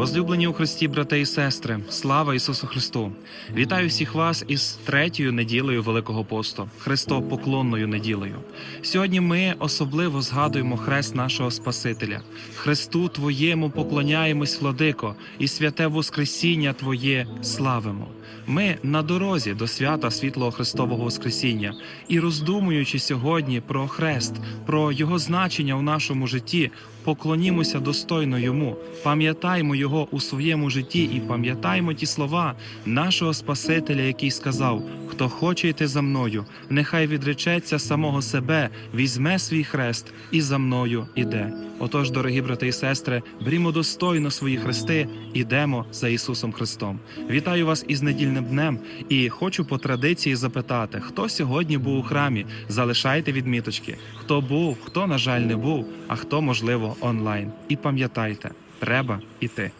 Возлюблені у Христі, брати і сестри, слава Ісусу Христу! Вітаю всіх вас із третьою неділею Великого посту, Христопоклонною неділею. Сьогодні ми особливо згадуємо хрест нашого Спасителя. Христу Твоєму поклоняємось, владико, і святе Воскресіння Твоє славимо. Ми на дорозі до свята світлого Христового Воскресіння і роздумуючи сьогодні про хрест, про його значення у нашому житті, поклонімося достойно йому, пам'ятаймо його у своєму житті і пам'ятаймо ті слова нашого Спасителя, який сказав: Хто хоче йти за мною, нехай відречеться самого себе, візьме свій хрест і за мною іде. Отож, дорогі брати і сестри, брімо достойно свої хрести, ідемо за Ісусом Христом. Вітаю вас із недільним днем і хочу по традиції запитати, хто сьогодні був у храмі. Залишайте відміточки, хто був, хто, на жаль, не був, а хто, можливо, онлайн. І пам'ятайте, треба іти.